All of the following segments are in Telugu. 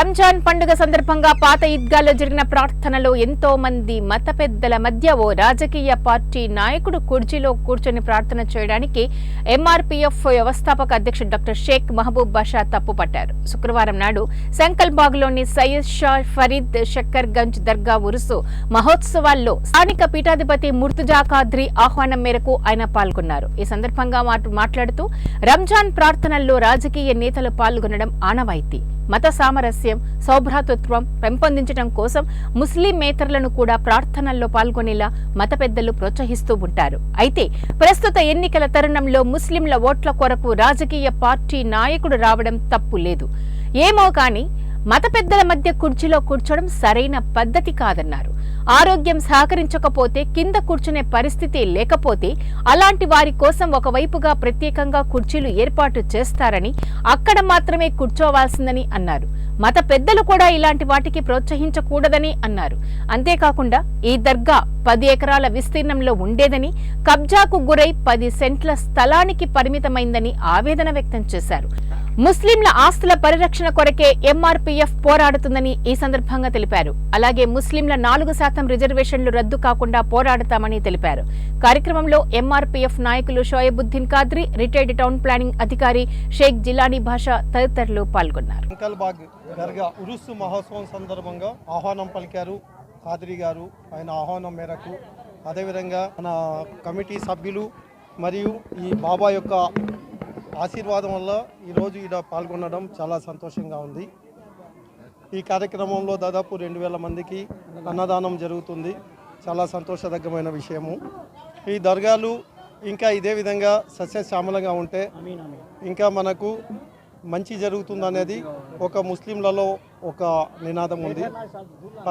రంజాన్ పండుగ సందర్భంగా పాత ఈద్గాలో జరిగిన ప్రార్థనలో ఎంతో మంది మత పెద్దల మధ్య ఓ రాజకీయ పార్టీ నాయకుడు కుర్చీలో కూర్చొని ప్రార్థన చేయడానికి ఎంఆర్పీఎఫ్ వ్యవస్థాపక అధ్యక్షుడు డాక్టర్ షేక్ మహబూబ్ బాషా తప్పుపట్టారు. శుక్రవారం నాడు సంకల్బాగ్లోని సయ్యద్ షా ఫరీద్ షక్కర్ గంజ్ దర్గా ఉరుసు మహోత్సవాల్లో స్థానిక పీఠాధిపతి ముర్తుజా ఖాద్రి ఆహ్వానం మేరకు ఆయన పాల్గొన్నారు. ఈ సందర్భంగా మాట్లాడుతూ రంజాన్ ప్రార్థనల్లో రాజకీయ నేతలు పాల్గొనడం ఆనవాయితీ. మత సామరస్యం సౌభ్రాతృత్వం పెంపొందించడం కోసం ముస్లిమేతరులను కూడా ప్రార్థనల్లో పాల్గొనేలా మత పెద్దలు ప్రోత్సహిస్తూ ఉంటారు. అయితే ప్రస్తుత ఎన్నికల తరుణంలో ముస్లింల ఓట్ల కొరకు రాజకీయ పార్టీ నాయకుడు రావడం తప్పు లేదు. ఏమో కానీ మత పెద్దల మధ్య కుర్చీలో కూర్చోడం సరైన పద్ధతి కాదన్నారు. ఆరోగ్యం సహకరించకపోతే కింద కూర్చునే పరిస్థితి లేకపోతే అలాంటి వారి కోసం ఒకవైపుగా ప్రత్యేకంగా కుర్చీలు ఏర్పాటు చేస్తారని అక్కడ మాత్రమే కూర్చోవాల్సిందని అన్నారు. మత పెద్దలు కూడా ఇలాంటి వాటికి ప్రోత్సహించకూడదని అన్నారు. అంతేకాకుండా ఈ దర్గా పది ఎకరాల విస్తీర్ణంలో ఉండేదని కబ్జాకు గురై పది సెంట్ల స్థలానికి పరిమితమైందని ఆవేదన వ్యక్తం చేశారు. ముస్లింల ఆస్తుల పరిరక్షణ కొరకే ఎంఆర్పీఎఫ్ పోరాడుతుందని ఈ సందర్భంగా తెలిపారు. అలాగే ముస్లింల నాలుగు శాతం రిజర్వేషన్లు రద్దు కాకుండా పోరాడతామని తెలిపారు. కార్యక్రమంలో ఎంఆర్పీఎఫ్ నాయకులు Shoaibuddin Qadri retired town planning అధికారి షేక్ జిలానీ భాషా తదితరులు పాల్గొన్నారు. మహోత్సవం సందర్భంగా ఆహ్వానం పలికారు ఖాద్రి గారు. ఆయన ఆహ్వానం మేరకు అదేవిధంగా మన కమిటీ సభ్యులు మరియు ఈ బాబా యొక్క ఆశీర్వాదం వల్ల ఈరోజు ఇక్కడ పాల్గొనడం చాలా సంతోషంగా ఉంది. ఈ కార్యక్రమంలో దాదాపు రెండు వేల మందికి అన్నదానం జరుగుతుంది. చాలా సంతోషదగ్గమైన విషయము. ఈ దర్గాలు ఇంకా ఇదే విధంగా సస్యశ్యామలంగా ఉంటే ఇంకా మనకు మంచి జరుగుతుందనేది ఒక ముస్లింలలో ఒక నినాదం ఉంది.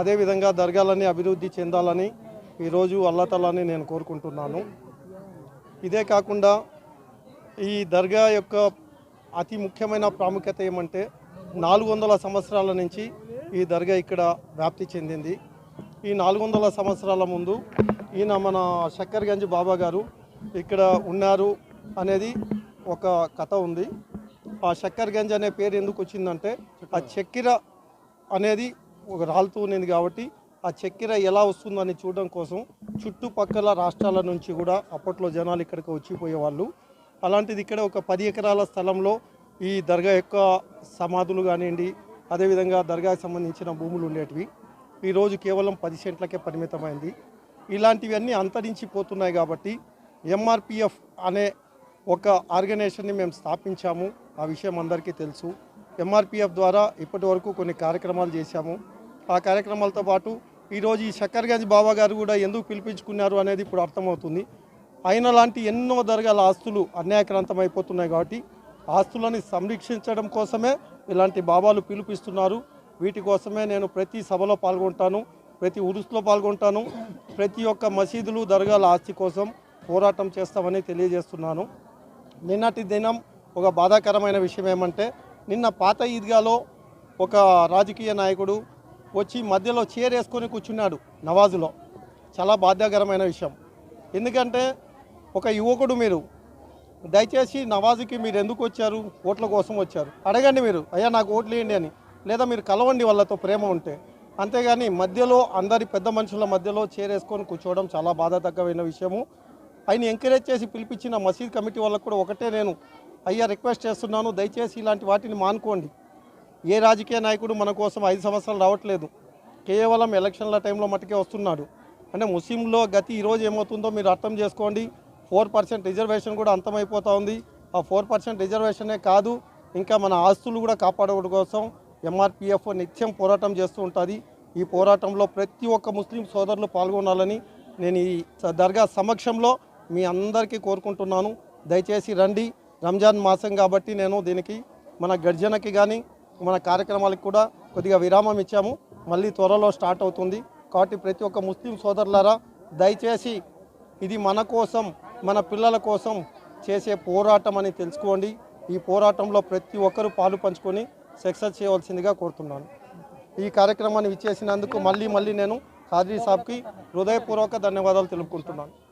అదేవిధంగా దర్గాలని అభివృద్ధి చెందాలని ఈరోజు అల్లతలని నేను కోరుకుంటున్నాను. ఇదే కాకుండా ఈ దర్గా యొక్క అతి ముఖ్యమైన ప్రాముఖ్యత ఏమంటే నాలుగు వందల సంవత్సరాల నుంచి ఈ దర్గా ఇక్కడ వ్యాప్తి చెందింది. ఈ నాలుగు వందల సంవత్సరాల ముందు ఈయన మన శక్కర్గంజ్ బాబా గారు ఇక్కడ ఉన్నారు అనేది ఒక కథ ఉంది. ఆ షక్కర్గంజ్ అనే పేరు ఎందుకు వచ్చిందంటే ఆ చక్కెర అనేది ఒక రాలుతూ ఉన్నది కాబట్టి ఆ చక్కెర ఎలా వస్తుందని చూడడం కోసం చుట్టుపక్కల రాష్ట్రాల నుంచి కూడా అప్పట్లో జనాలు ఇక్కడికి వచ్చిపోయేవాళ్ళు. అలాంటిది ఇక్కడ ఒక పది ఎకరాల స్థలంలో ఈ దర్గా యొక్క సమాధులు కానివ్వండి అదేవిధంగా దర్గాకి సంబంధించిన భూములు ఉండేటివి. ఈరోజు కేవలం పది సెంట్లకే పరిమితమైంది. ఇలాంటివన్నీ అంతరించిపోతున్నాయి కాబట్టి ఎంఆర్పిఎఫ్ అనే ఒక ఆర్గనైజేషన్ని మేము స్థాపించాము. ఆ విషయం అందరికీ తెలుసు. ఎంఆర్పిఎఫ్ ద్వారా ఇప్పటి వరకు కొన్ని కార్యక్రమాలు చేశాము. ఆ కార్యక్రమాలతో పాటు ఈరోజు ఈ శక్కర్గంజ్ బాబా గారు కూడా ఎందుకు పిలిపించుకున్నారు అనేది ఇప్పుడు అర్థమవుతుంది. ఆయన లాంటి ఎన్నో దర్గాల ఆస్తులు అన్యాయక్రాంతం అయిపోతున్నాయి కాబట్టి ఆస్తులని సంరక్షించడం కోసమే ఇలాంటి బాబాలు పిలుపిస్తున్నారు. వీటి కోసమే నేను ప్రతి సభలో పాల్గొంటాను ప్రతి ఉరుసులో పాల్గొంటాను ప్రతి ఒక్క మసీదులు దర్గాల ఆస్తి కోసం పోరాటం చేస్తామని తెలియజేస్తున్నాను. నిన్నటి దినం ఒక బాధాకరమైన విషయం ఏమంటే నిన్న పాత ఈద్గాలో ఒక రాజకీయ నాయకుడు వచ్చి మధ్యలో చైర్ వేసుకొని కూర్చున్నాడు నవాజులో. చాలా బాధాకరమైన విషయం. ఎందుకంటే ఒక యువకుడు మీరు. దయచేసి నవాజుకి మీరు ఎందుకు వచ్చారు? ఓట్ల కోసం వచ్చారు. అడగండి మీరు. అయ్యా నాకు ఓట్లు వేయండి అని. లేదా మీరు కలవండి వాళ్ళతో ప్రేమ ఉంటే. అంతేగాని మధ్యలో అందరి పెద్ద మనుషుల మధ్యలో చేరేసుకొని కూర్చోవడం చాలా బాధాతగ్గమైన విషయము. ఆయన ఎంకరేజ్ చేసి పిలిపించిన మసీద్ కమిటీ వాళ్ళకు కూడా ఒకటే నేను అయ్యా రిక్వెస్ట్ చేస్తున్నాను. దయచేసి ఇలాంటి వాటిని మానుకోండి. ఏ రాజకీయ నాయకుడు మన కోసం ఐదు సంవత్సరాలు రావట్లేదు. కేవలం ఎలక్షన్ల టైంలో మట్టుకే వస్తున్నాడు. అంటే ముస్లింలో గతి ఈరోజు ఏమవుతుందో మీరు అర్థం చేసుకోండి. ఫోర్ పర్సెంట్ రిజర్వేషన్ కూడా అంతమైపోతూ ఉంది. ఆ ఫోర్ పర్సెంట్ రిజర్వేషనే కాదు ఇంకా మన ఆస్తులు కూడా కాపాడడం కోసం ఎంఆర్పిఎఫ్ నిత్యం పోరాటం చేస్తూ ఉంటుంది. ఈ పోరాటంలో ప్రతి ఒక్క ముస్లిం సోదరులు పాల్గొనాలని నేను ఈ దర్గా సమక్షంలో మీ అందరికీ కోరుకుంటున్నాను. దయచేసి రండి. రంజాన్ మాసం కాబట్టి నేను దీనికి మన గర్జనకి కానీ మన కార్యక్రమాలకు కూడా కొద్దిగా విరామం ఇచ్చాము. మళ్ళీ త్వరలో స్టార్ట్ అవుతుంది. కాబట్టి ప్రతి ఒక్క ముస్లిం సోదరులారా దయచేసి ఇది మన కోసం మన పిల్లల కోసం చేసే పోరాటం అని తెలుసుకోండి. ఈ పోరాటంలో ప్రతి ఒక్కరూ పాలు పంచుకొని సక్సెస్ చేయవలసిందిగా కోరుతున్నాను. ఈ కార్యక్రమాన్ని విచ్చేసినందుకు మళ్ళీ మళ్ళీ నేను ఖాద్రీ సాబ్కి హృదయపూర్వక ధన్యవాదాలు తెలుపుకుంటున్నాను.